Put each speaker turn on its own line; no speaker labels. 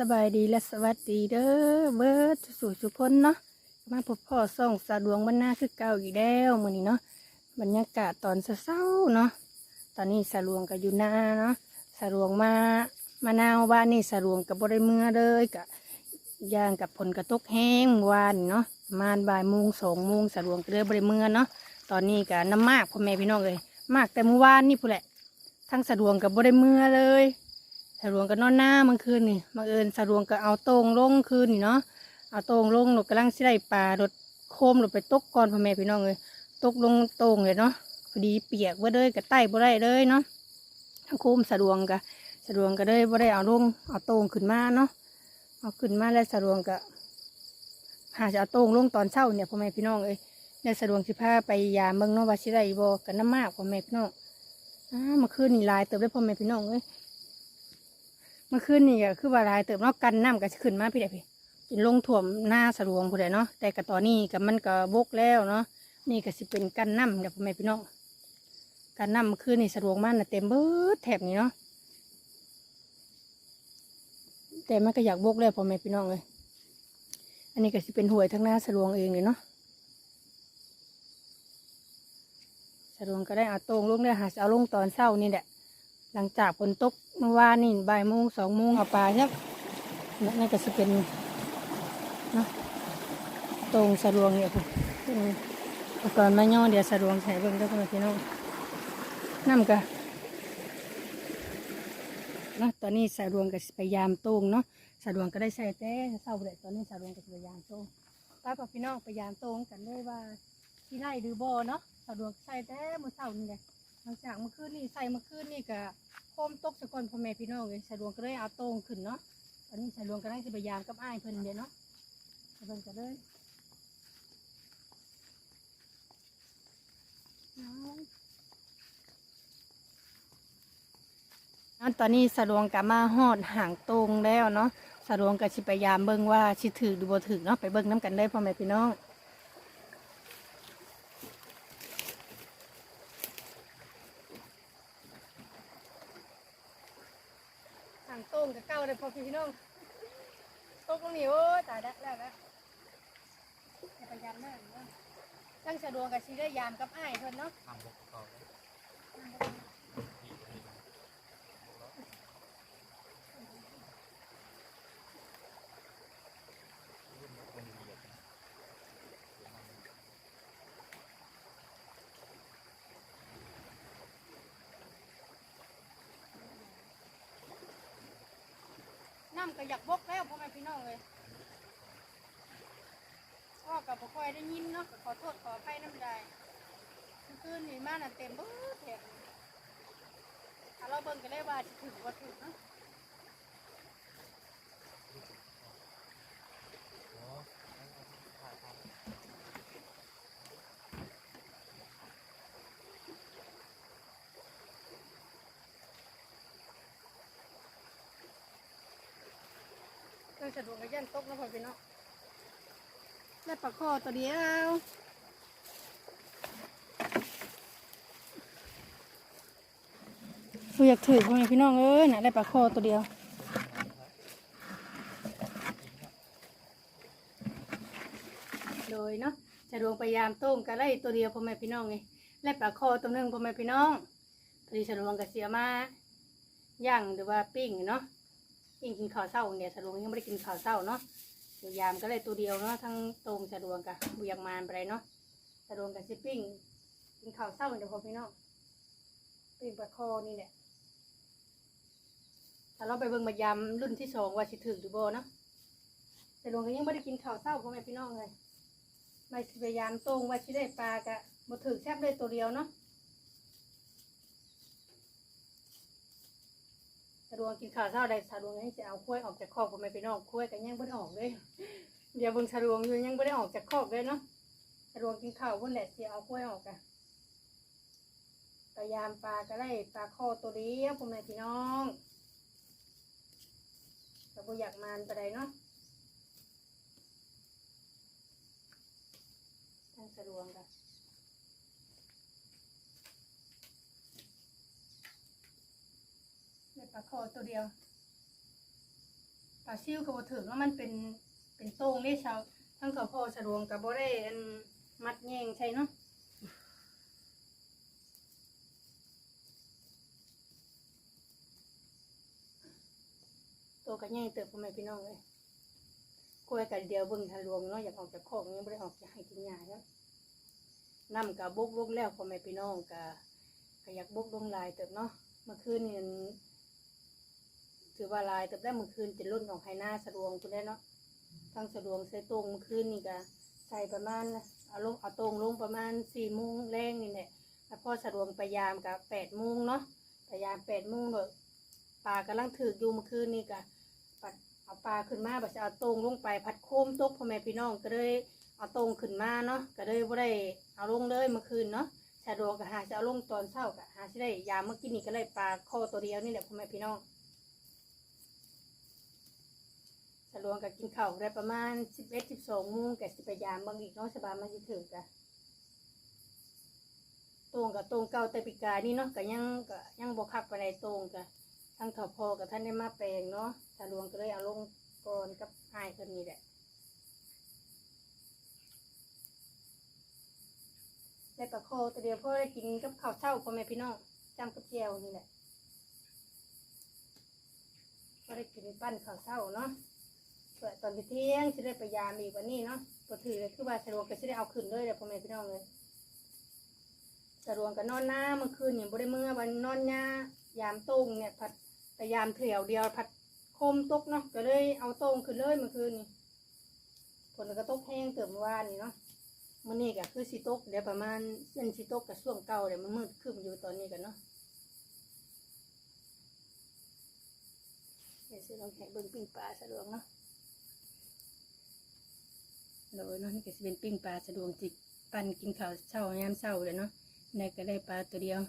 สบายดีและสวัสดีเด้อเบิร์ดสู่สุคนเนาะมาพบพ่อส่องสะดวงบรรณาคือเก่าอีกแล้วมือนี้เนาะบรรยากาศตอนเช้าเนาะตอนนี้สะดวงกับอยู่นาเนาะสะดวงมามานาวบ้านนี่สะดวงกับบริเมือเลยกะย่างกับผลกระตกแห้งวานเนาะประมาบ่ายโมงสองโมงสะดวงก็เลยบริเมือเนาะตอนนี้กะน้ำมากพ่อแม่พี่น้องเลยมากแต่เมื่อวานนี่พู้แหละทั้งสะดวงกับบริเมือเลย สะดวงก็นอนหน้ามันคืนนี่มาเอิญสะดวงก็เอาตรงลงคืนนี่เนาะเอาตรงลงหนูกำลังสิได้ปลารถโคมหนูไปตกก่อนพ่อแม่พี่น้องเลยตกลงตรงเลยเนาะพอดีเปียกว่าเลยกับใต้บ่ได้เลยเนาะทั้งโคมสะดวงกะสะดวงก็เลยบ่ได้เอาลงเอาตรงขึ้นมาเนาะเอาขึ้นมาแล้วสะดวงก็หาจะเอาตรงลงตอนเช้าเนี่ยพ่อแม่พี่น้องเอ้ยเนี่ยสะดวงสิพาไปยามเมืองนาะว่าสิได้บ่กันน้ำมากพ่อแม่พี่น้องอ้ามื่อคืนนี่ลายเติบได้พ่อแม่พี่น้องเอ้ย เมื่อคืนนี่ก็คือว่าลายเติบเนาะกันน้ำก็ขึ้นมาพี่เด็กพี่จนลงถ่วมหน้าสะดวงผู้ใดเนาะแต่กับตอนนี้กับมันก็บกแล้วเนาะนี่ก็สิเป็นกันน้ำเดี๋ยวพ่อแม่พี่น้องกันน้ำเมื่อคืนนี่สะดวกมากนะเต็มเบิดแถบนี้เนาะแต่มันก็อยากบกแล้วพ่อแม่พี่น้องเลยอันนี้ก็สิเป็นหวยทั้งหน้าสะดวงเองเลยเนาะสะดวงก็ได้เอาตรงลงได้หาเอาลงตอนเช้านี่แหละ หลังจากฝนตกเมื่อวานนี่บ่ายโมงสองโมงเอาปลาเนี่ยนั่นก็จะเป็นเนาะตรงสะดวงเนี่ยคุณก่อนมาย่อเดี๋ยวสะดวงใส่เบิ่งได้พ่อแม่พี่น้องน้ำกะเนาะตอนนี้สะดวงก็สิไปยามตรงเนาะสะดวงก็ได้ใส่แต่เศร้าเลยตอนนี้สะดวงก็สิไปยามตรงป้ากับพี่น้องไปยามตรงกันเลยว่าที่ไร่หรือบ่เนาะสะดวกใส่แต่เมื่อเช้านี่แหละ หลังจากเมื่อคืนนี่ใส่เมื่อคืนนี่ก็โคมตกสะกอนพ่อแม่พี่น้องเลยสะดวงก็เลยเอาตรงขึ้นเนาะตอนนี้สะดวงก็ได้จะพยายามกับอ้ายเพิ่นเดียเนาะสะดวงก็เลยตอนนี้สะดวงกับมาหอดห่างตรงแล้วเนาะสะดวงกับชิพยายามเบิ่งว่าชิถือหรือบ่ถือเนาะไปเบิ่งน้ำกันได้พ่อแม่พี่น้อง ทางโต้งกับเก้าเลยพอพี่น้องโต้งตรงนี้โอ้ตายแล้วแล้วแล้วอย่าไปยามแม่เนาะตั้งสะดวกกับชีได้ยามกับอ้ายเพิ่นเนาะ
ทำบกเขา
น้ำก็อยากบกแล้วพ่อแม่พี่น้องเลยพ่อกับพ่อคอยได้ยินเนาะก็ขอโทษขออภัยน้ำใจคืนนี่มาน่ะเต็มเบิดแถบถ้าเราเบิ่งกันได้ว่าสิถึงว่าถึงเนาะเรื่อง สะดวกกับยันตกแล้วพ่อพี่น้องได้ปลาคอตัวเดียวกูอยากถือพ่อแม่พี่น้องเอ้ยน่ะได้ปลาคอตัวเดียวโดยเนาะจะดวงพยายามต้มกันไล่ตัวเดียวพ่อแม่พี่น้องไงไล่ปลาคอตัวหนึงพ่อแม่พี่น้องพอดีสะดวงกับเสียมาย่างหรือว่าปิ้งเนาะ ปิ้งกินข้าวเช้าเนี่ยสะดวงยังไม่ได้กินข้าวเช้าเนาะพยายามก็เลยตัวเดียวเนาะทั้งตรงสะดวงกับบุยังมานไปเลเนาะสะดวงกับซิปปิ้งกินข้าวเช้าเดี๋ยวพอพี่น้องปิ้งปลาคอนี่แหละถ้าเราไปเบิ่งมายามรุ่นที่สองว่าสิถึงหรือบ่เนาะสะดวงก็ยังไม่ได้กินข้าวเช้าพ่อแม่พี่น้องเลยไม่พยายามตรงว่าชิได้ปลากะมาถึงแทบได้ตัวเดียวเนาะสะ ดวงกินข้าวเช้าได้สะดวงยังจะเอากล้วยออกจากคอกผมไม่ไปนอกกล้วยกันยังไม่ได้ออกเลย เดี๋ยวเบิ่งสะดวงอยู่ยังไม่ได้ออกจากคอกเลยเนาะสะดวงกินข้าวบนแหละจะเอากล้วยออกกันพยายามปลาก็ได้ปลาคอตัวเดียวผมไม่พี่น้องแต่บ่อยากมานไปไดเนาะทางสะดวกกันได้ ปลาคอตัวเดียวปลาซิวก็บ่ถึงแล้วมันเป็นเป็นโต้งนี่ชาวทั้งกับพ่อสะดวงกับบ่ได้อันมัดแยงใช่เนาะตัวก็แยงเติบพ่อแม่พี่น้องเลยกล้วยกันเดียวเบิ่งทะลวงเนาะอยากออกจากคอกยังบ่ได้ออกจะให้กินหญ้าแล้วน้ำกับบกลงแล้วพ่อแม่พี่น้องก็ก็อยากบกลงลายเติบเนาะเมื่อคืนนี่ ถือว่าลายแต่ได้เมื่อคืนจะรุ่นของไฮหน้าสะดวงคุณได้เนาะทั้งสะดวงใส่ตรงเมื่อคืนนี่ก็ใส่ประมาณเอาลงเอาตรงลงประมาณสี่โมงแรงนี่แหละแล้วพอสะดวงพยายามกับแปดโมงเนาะพยายามแปดโมงเลยปลากำลังถืออยู่เมื่อคืนนี่ก็เอาปลาขึ้นมาบัดจะเอาตรงลงไปพัดโคมตกพ่อแม่พี่น้องก็เลยเอาตรงขึ้นมาเนาะก็เลยบ่ได้เอาลงเลยเมื่อคืนเนาะสะดวกก็หาจะเอาลงตอนเช้าก็หาจะได้ยามเมื่อกี้นี่ก็เลยปลาข้อตัวเดียวนี่แหละพ่อแม่พี่น้อง สลวงกับกินข้าวได้ประมาณสิบเอ็ดสิบสองโมงแกสิพยายามบางอีกเนาะสบายมันจะถึงกะตรงกับตรงเก่าแต่ปีกานี่เนาะก็ยังก็ยังบกคักไปในตรงกะทั้งถอพอกับท่านได้มาแปลงเนาะสลวงก็เลยเอาลงก่อนกับอายคนนี้แหละได้ปลาโคตัวเดียวพ่อได้กินกับข้าวเช้าพ่อแม่พี่น้องจำกับแจวนี่แหละก็ได้กินปั้นข้าวเช้าเนาะ เปิดตอนเที่ยงจะได้ไปยามอีกวันนี้เนาะปกติเลยคือว่าสะดวกก็จะได้เอาขึ้นเลยเดี๋ยวพ่อแม่พี่น้องเลยสะดวกก็นอนหน้าเมื่อคืนอย่างบริเมื่อวันนอนหน้ายามตรงเนี่ยผัดไปยามเถี่ยวเดียวผัดโคมตกเนาะก็เลยเอาตรงขึ้นเลยเมื่อคืนนี่ผลก็ตกแห้งเติมอวานนี่เนาะมื่อนี้ก็คือสีตกเดี๋ยวประมาณเส้นสีตกกับช่วงเก่าเดี๋ยวมันมืดขึ้นอยู่ตอนนี้กันเนาะเดี๋ยวซื้อลองแข่เบิ้งปิ้งปลาสะดวกเนาะ โดยเนาะนี่ก็จะเป็นปิ้งปลาสะดวกจิตปั่นกินข้าวเช้ายามเช้าเลยเนาะในก็ได้ปลาตัวเดียว